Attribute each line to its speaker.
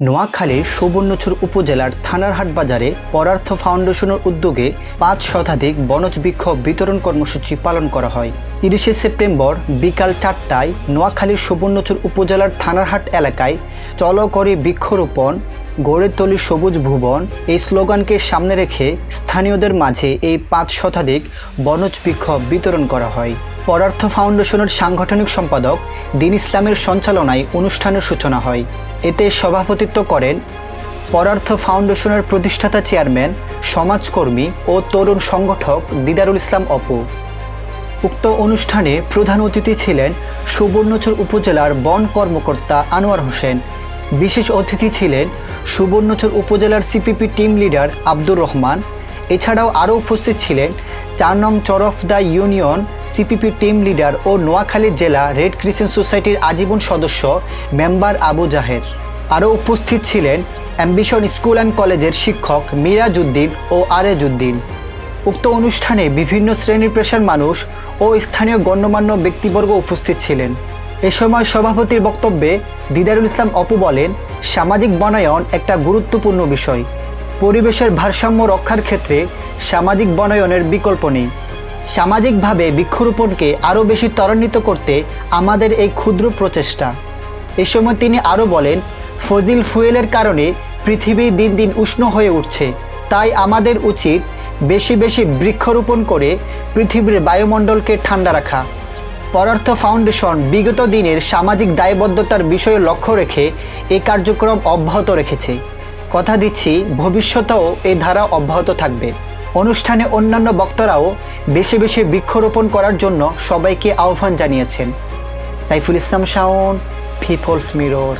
Speaker 1: নোয়াখালীর সুবর্ণচর উপজেলার থানারহাট বাজারে পরার্থ ফাউন্ডেশনের উদ্যোগে পাঁচ শতাধিক বনজ বিক্ষোভ বিতরণ কর্মসূচি পালন করা হয়। তিরিশে সেপ্টেম্বর বিকাল চারটায় নোয়াখালীর সুবর্ণচর উপজেলার থানারহাট এলাকায় চলো করে বৃক্ষরোপণ গড়ে তলি সবুজ ভুবন এই স্লোগানকে সামনে রেখে স্থানীয়দের মাঝে এই পাঁচ শতাধিক বনজ বিক্ষোভ বিতরণ করা হয়। পরার্থ ফাউন্ডেশনের সাংগঠনিক সম্পাদক দিন ইসলামের সঞ্চালনায় অনুষ্ঠানের সূচনা হয়। এতে সভাপতিত্ব করেন পরার্থ ফাউন্ডেশনের প্রতিষ্ঠাতা চেয়ারম্যান, সমাজকর্মী ও তরুণ সংগঠক দিদারুল ইসলাম অপু। উক্ত অনুষ্ঠানে প্রধান অতিথি ছিলেন সুবর্ণচর উপজেলার বন কর্মকর্তা আনোয়ার হোসেন। বিশেষ অতিথি ছিলেন সুবর্ণচর উপজেলার CPP team leader Abdur Rahman. এছাড়াও আরও উপস্থিত ছিলেন চার নং Charfada union, CPP team leader ও নোয়াখালী জেলা রেড ক্রিসেন্ট সোসাইটির আজীবন সদস্য মেম্বার আবু জাহের। আরও উপস্থিত ছিলেন অ্যাম্বিশন স্কুল অ্যান্ড কলেজের শিক্ষক মিরাজউদ্দিন ও আরেজউদ্দিন। উক্ত অনুষ্ঠানে বিভিন্ন শ্রেণির পেশার মানুষ ও স্থানীয় গণ্যমান্য ব্যক্তিবর্গ উপস্থিত ছিলেন। এ সময় সভাপতির বক্তব্যে দিদারুল ইসলাম অপু বলেন, সামাজিক বনায়ন একটা গুরুত্বপূর্ণ বিষয়। পরিবেশের ভারসাম্য রক্ষার ক্ষেত্রে সামাজিক বনায়নের বিকল্প নেই। সামাজিকভাবে বৃক্ষরোপণকে আরও বেশি ত্বরান্বিত করতে আমাদের এই ক্ষুদ্র প্রচেষ্টা। এ সময় তিনি আরও বলেন, ফজিল ফুয়েলের কারণে পৃথিবী দিন দিন উষ্ণ হয়ে উঠছে। তাই আমাদের উচিত বেশি বেশি বৃক্ষরোপণ করে পৃথিবীর বায়ুমণ্ডলকে ঠান্ডা রাখা। পরার্থ ফাউন্ডেশন বিগত দিনের সামাজিক দায়বদ্ধতার বিষয়ে লক্ষ্য রেখে এ কার্যক্রম অব্যাহত রেখেছে। কথা দিচ্ছি, ভবিষ্যতেও এই ধারা অব্যাহত থাকবে। অনুষ্ঠানে অন্যান্য বক্তারাও বেশি বেশি বৃক্ষরোপণ করার জন্য সবাইকে আহ্বান জানিয়েছেন। Saiful Islam Shaon people's mirror